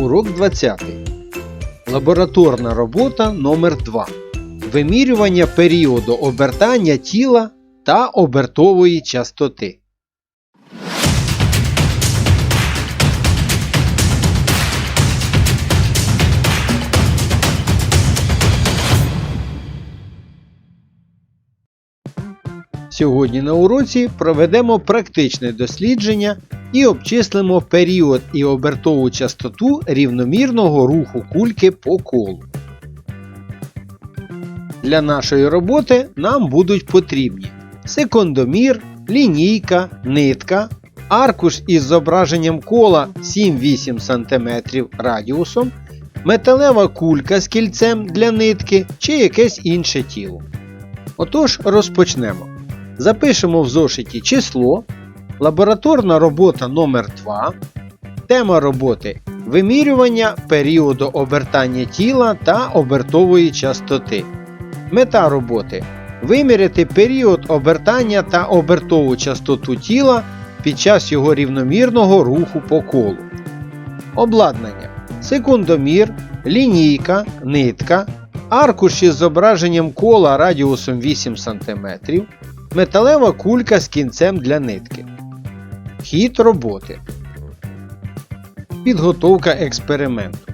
Урок 20. Лабораторна робота номер 2 Вимірювання періоду обертання тіла та обертової частоти. Сьогодні на уроці проведемо практичне дослідження і обчислимо період і обертову частоту рівномірного руху кульки по колу. Для нашої роботи нам будуть потрібні секундомір, лінійка, нитка, аркуш із зображенням кола 7-8 см радіусом, металева кулька з кільцем для нитки чи якесь інше тіло. Отож, розпочнемо. Запишемо в зошиті число, лабораторна робота номер 2 тема роботи вимірювання періоду обертання тіла та обертової частоти. Мета роботи виміряти період обертання та обертову частоту тіла під час його рівномірного руху по колу. Обладнання секундомір, лінійка, нитка, аркуш із зображенням кола радіусом 8 см, металева кулька з кінцем для нитки. Хід роботи. Підготовка експерименту.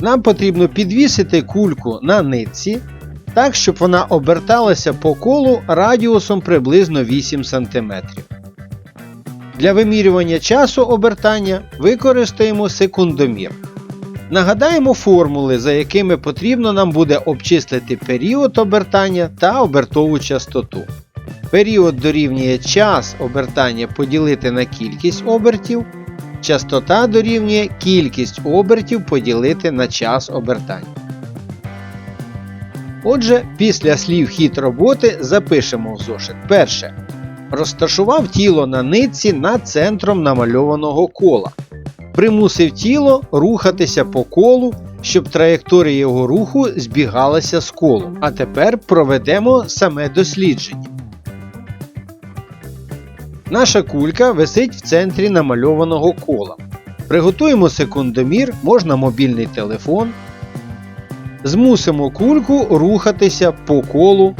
Нам потрібно підвісити кульку на нитці так, щоб вона оберталася по колу радіусом приблизно 8 см. Для вимірювання часу обертання використаємо секундомір. Нагадаємо формули, за якими потрібно нам буде обчислити період обертання та обертову частоту. Період дорівнює час обертання поділити на кількість обертів. Частота дорівнює кількість обертів поділити на час обертання. Отже, після слів хід роботи запишемо в зошит. Перше. Розташував тіло на нитці над центром намальованого кола. Примусив тіло рухатися по колу, щоб траєкторія його руху збігалася з колом. А тепер проведемо саме дослідження. Наша кулька висить в центрі намальованого кола. Приготуємо секундомір, можна мобільний телефон. Змусимо кульку рухатися по колу,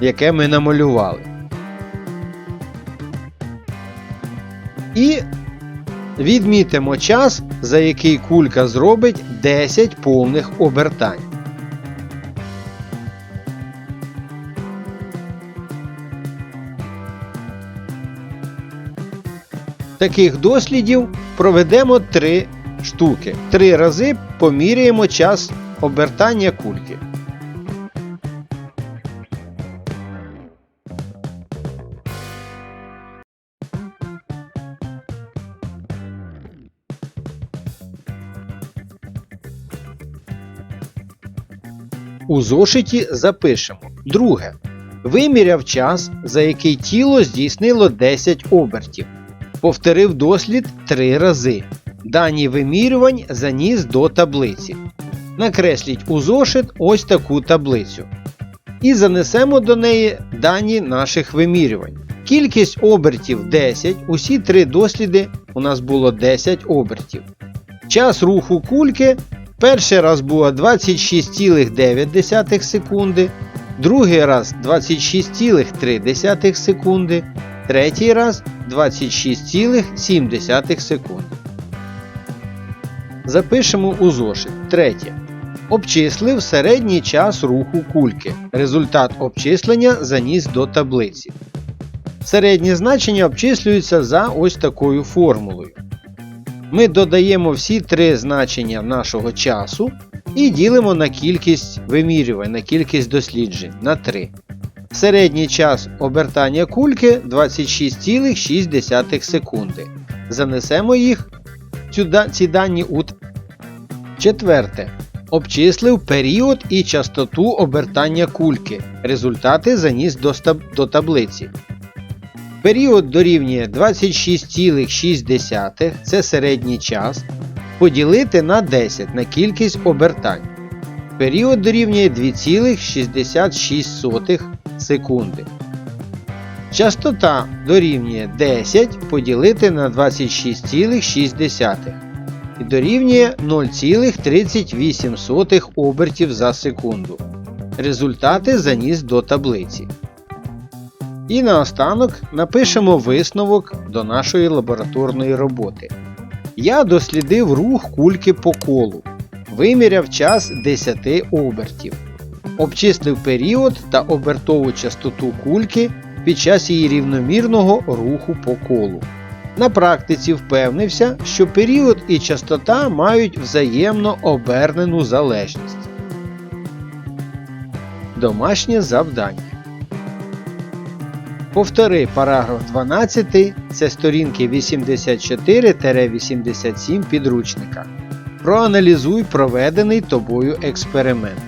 яке ми намалювали. І відмітимо час, за який кулька зробить 10 повних обертань. Таких дослідів проведемо 3 штуки. Три рази поміряємо час обертання кульки. У зошиті запишемо. Друге. Виміряв час, за який тіло здійснило 10 обертів. Повторив дослід 3 рази. Дані вимірювань заніс до таблиці. Накресліть у зошит ось таку таблицю. І занесемо до неї дані наших вимірювань. Кількість обертів 10. Усі три досліди у нас було 10 обертів. Час руху кульки перший раз було 26,9 секунди, другий раз 26,3 секунди, третій раз 26,7 секунди. Запишемо у зошит. Третє. Обчислив середній час руху кульки. Результат обчислення заніс до таблиці. Середні значення обчислюються за ось такою формулою. Ми додаємо всі три значення нашого часу і ділимо на кількість вимірювань, на кількість досліджень на 3. Середній час обертання кульки 26,6 секунди. Занесемо їх ці дані у Четверте. Обчислив період і частоту обертання кульки. Результати заніс до, стаб... до таблиці. Період дорівнює 26,6 це середній час. Поділити на 10 на кількість обертань. Період дорівнює 2,66 секунди. Частота дорівнює 10 поділити на 26,6 і дорівнює 0,38 обертів за секунду. Результати заніс до таблиці. І наостанок напишемо висновок до нашої лабораторної роботи. Я дослідив рух кульки по колу, виміряв час 10 обертів, обчислив період та обертову частоту кульки під час її рівномірного руху по колу. На практиці впевнився, що період і частота мають взаємно обернену залежність. Домашнє завдання. Повтори параграф 12, це сторінки 84-87 підручника. Проаналізуй проведений тобою експеримент.